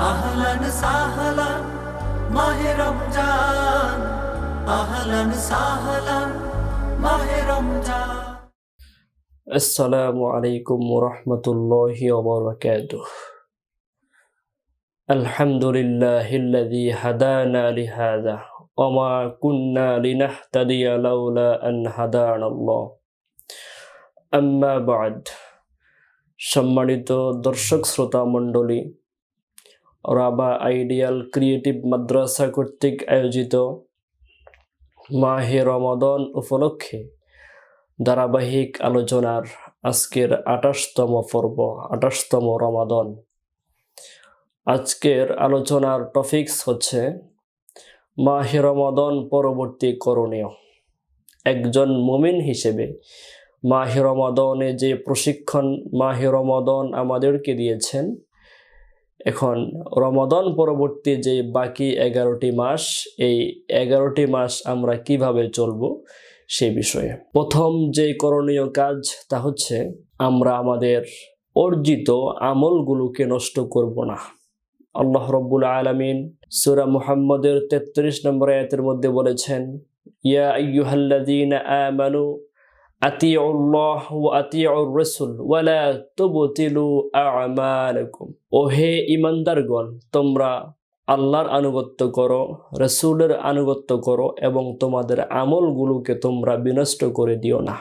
أهلا سهلا ماه رمضان. أهلا سهلا ماه رمضان. السلام عليكم ورحمة الله وبركاته. الحمد لله الذي هدانا لهذا وما كنا لنهتدي لولا أن هدانا الله. أما بعد সম্মানিত দর্শক শ্রোতা মণ্ডলী রাবা আইডিয়াল ক্রিয়েটিভ মাদ্রাসা কর্তৃক আয়োজিত মাহে রমাদন উপলক্ষে ধারাবাহিক আলোচনার আজকের আঠাশতম পর্ব, আঠাশতম রমাদন। আজকের আলোচনার টপিকস হচ্ছে মাহে রমাদন পরবর্তী করণীয়। একজন মুমিন হিসেবে মাহে রমাদনে যে প্রশিক্ষণ, মাহে রমাদন আমাদেরকে দিয়েছেন এখন রমাদন পরবর্তী যে বাকি এগারোটি মাস, এই এগারোটি মাস আমরা কীভাবে চলবো সে বিষয়ে। প্রথম যে করণীয় কাজ তা হচ্ছে আমরা আমাদের অর্জিত আমলগুলোকে নষ্ট করব না। আল্লাহ রব্বুল আলমিন সুরা মুহাম্মদের তেত্রিশ নম্বর আয়াতের মধ্যে বলেছেন, ইয়া আইয়ুহাল্লাযীনা আমানু ওহে ঈমানদারগণ তোমরা আল্লাহর আনুগত্য করো, রসুলের আনুগত্য করো এবং তোমাদের আমলগুলোকে তোমরা বিনষ্ট করে দিও না।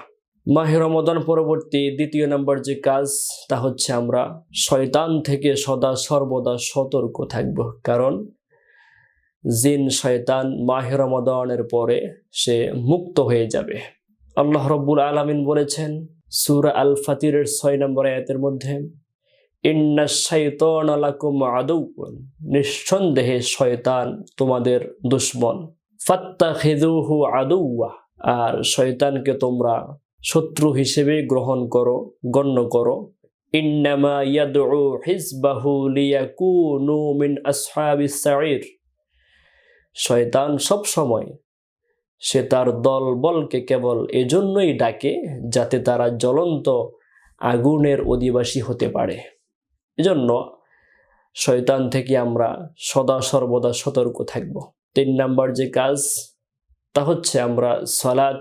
মাহে রমদান পরবর্তী দ্বিতীয় নম্বর যে কাজ, তা হচ্ছে আমরা শয়তান থেকে সদা সর্বদা সতর্ক থাকব। কারণ জিন শয়তান মাহে রমদানের পরে সে মুক্ত হয়ে যাবে। আল্লাহ রব্বুল আলমিন বলেছেন, সুরা আল ফাতিরের ছয় নম্বর আয়াতের মধ্যে নিঃসন্দেহে শয়তান তোমাদের দুশ্মন। ফাত্তা খেদুহু আদৌয়া আর শয়তানকে তোমরা শত্রু হিসেবে গ্রহণ করো, গণ্য করো। ইন্নামা শয়তান সব সময় সে তার দল বলকে কেবল এজন্যই ডাকে যাতে তারা জ্বলন্ত আগুনের অধিবাসী হতে পারে। এজন্য শয়তান থেকে আমরা সদা সর্বদা সতর্ক থাকব। তিন নাম্বার যে কাজ, তা হচ্ছে আমরা সলাৎ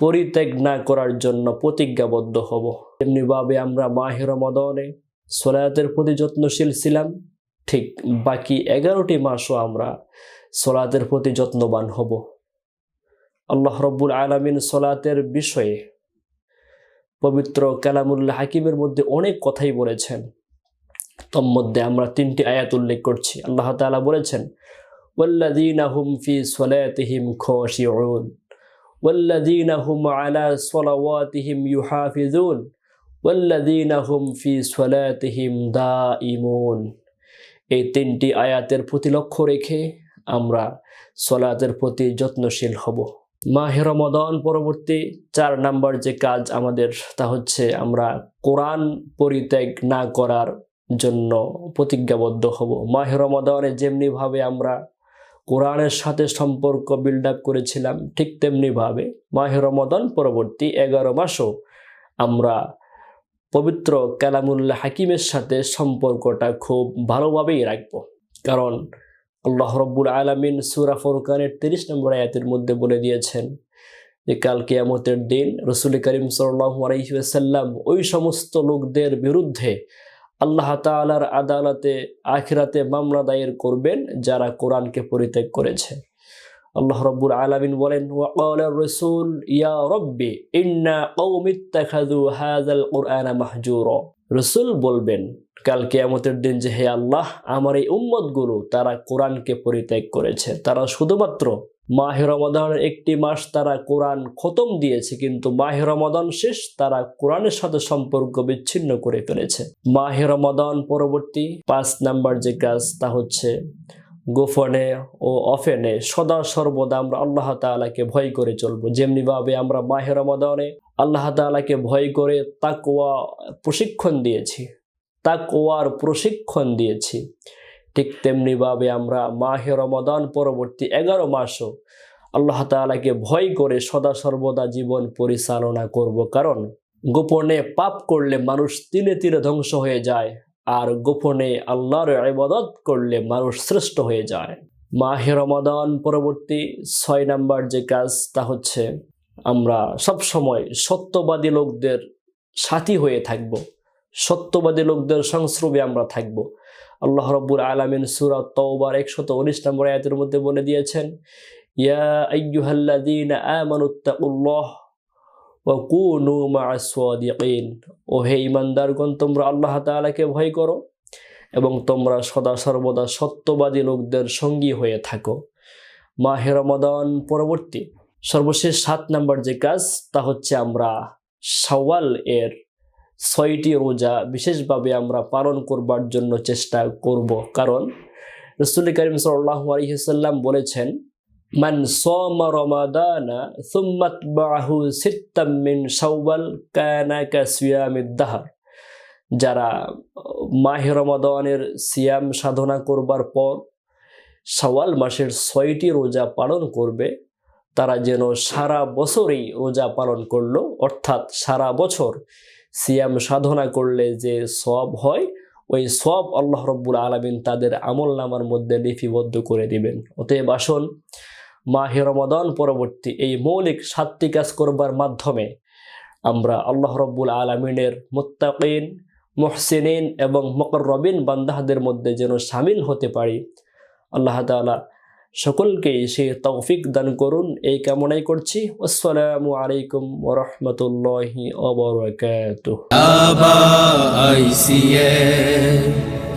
পরিত্যাগ না করার জন্য প্রতিজ্ঞাবদ্ধ হব। এমনিভাবে আমরা মাহের মদনে সলায়াতের প্রতি যত্নশীল ছিলাম। ঠিক বাকি এগারোটি মাসও আমরা সলাতের প্রতি যত্নবান হব। আল্লাহ রব্বুল আলমিন সলাতের বিষয়ে পবিত্র কালামুল্লাহ হাকিমের মধ্যে অনেক কথাই বলেছেন। তন্মধ্যে আমরা তিনটি আয়াত উল্লেখ করছি। আল্লাহ তালা বলেছেন ফি দা এই তিনটি আয়াতের প্রতি লক্ষ্য রেখে আমরা সলাতের প্রতি যত্নশীল হব। মাহে রমাদান পরবর্তী চার নাম্বার যে কাজ আমাদের, তা হচ্ছে আমরা কোরআন পরিত্যাগ না করার জন্য প্রতিজ্ঞাবদ্ধ হব। মাহে রমাদানে যেমনিভাবে আমরা কোরআনের সাথে সম্পর্ক বিল্ড আপ করেছিলাম, ঠিক তেমনিভাবে মাহে রমাদান পরবর্তী এগারো মাসও আমরা পবিত্র কালামুল্লাহ হাকিমের সাথে সম্পর্কটা খুব ভালোভাবেই রাখব। কারণ আল্লাহ রব্বুল আলমিন সুরা ফরকানের তিরিশ নম্বর আয়াতের মধ্যে বলে দিয়েছেন যে, কাল কেয়ামতের দিন রসুল করিম আলহিসাল্লাম ওই সমস্ত লোকদের বিরুদ্ধে আল্লাহ তালার আদালতে, আখিরাতে মামলা দায়ের করবেন যারা কোরআনকে পরিত্যাগ করেছে। আল্লাহ রব্বুল আলমিন বলেন রসুল, ইয়া রব্বি, ইন্না কৌমিত্তাখাদু হাজাল কোরআনা মাহজুর। রসুল বলবেন কাল কেয়ামতের দিন যে হে আল্লাহ, আমার এই উম্মতগুলো তারা কোরআনকে পরিত্যাগ করেছে। তারা শুধুমাত্র মাহে রমাদানের একটি মাস তারা কোরআন খতম দিয়েছে, কিন্তু মাহে রমাদান শেষ তারা কোরআনের সাথে সম্পর্ক বিচ্ছিন্ন করে ফেলেছে। মাহে রমাদান পরবর্তী পাঁচ নাম্বার যে কাজ, তা হচ্ছে গোফনে ও অফেনে সদা সর্বদা আমরা আল্লাহ তালাকে ভয় করে চলবো। যেমনিভাবে আমরা মাহে রমাদানে আল্লাহ তালাকে ভয় করে তাকওয়া প্রশিক্ষণ দিয়েছি। তাকওয়ার প্রশিক্ষণ দিয়েছি। ঠিক তেমনিভাবে আমরা মাহে রমাদান পরবর্তী এগারো মাসও আল্লাহ তালাকে ভয় করে সদা সর্বদা জীবন পরিচালনা করব। কারণ গোপনে পাপ করলে মানুষ তিলে তিলে ধ্বংস হয়ে যায় আর গোপনে আল্লাহর ইবাদত করলে মানুষ শ্রেষ্ঠ হয়ে যায়। মাহে রমাদান পরবর্তী ছয় নাম্বার যে কাজ, তা হচ্ছে আমরা সব সময় সত্যবাদী লোকদের সাথী হয়ে থাকব। সত্যবাদী লোকদের সংস্রবে আমরা থাকব। আল্লাহ রব্বুল আলমিন সুরাত তওবার একশত উনিশ নম্বর আয়াতের মধ্যে বলে দিয়েছেন, ইয়া আইয়ুহাল্লাযীনা আমানুত্তাকুল্লাহ ওয়া কুনু মা'আস সাদিকিন ও হে ইমানদারগণ তোমরা আল্লাহ ভয় করো এবং তোমরা সদা সর্বদা সত্যবাদী লোকদের সঙ্গী হয়ে থাকো। মাহে রমাদান পরবর্তী সর্বশেষ সাত নাম্বার যে কাজ, তা হচ্ছে আমরা সওয়াল এর ছয়টি রোজা বিশেষভাবে আমরা পালন করবার জন্য চেষ্টা করব। কারণ রসুল করিম সাল্লাম বলেছেন, মান সামা রমাদানা সুম্মা আতবাহু সিত্তাম কানা কাসিয়ামিদ যারা মাহে রমাদানের সিয়াম সাধনা করবার পর সওয়াল মাসের ছয়টি রোজা পালন করবে, তারা যেন সারা বছরই রোজা পালন করল, অর্থাৎ সারা বছর সিয়াম সাধনা করলে যে সব হয়, ওই সব আল্লাহ রব্বুল আলমিন তাদের আমল নামার মধ্যে লিপিবদ্ধ করে দিবেন। অতএব আসুন, মাহে রমাদান পরবর্তী এই মৌলিক সাতটি কাজ করবার মাধ্যমে আমরা আল্লাহ রব্বুল আলমিনের মুত্তাকিন, মুহসিনিন এবং মকরবিন বান্দাহাদের মধ্যে যেন সামিল হতে পারি। আল্লাহ তাআলা সকলকেই সে তৌফিক দান করুন। এই কামনাই করছি। আসসালামু আলাইকুম ওরহমতুল্লাহি ICF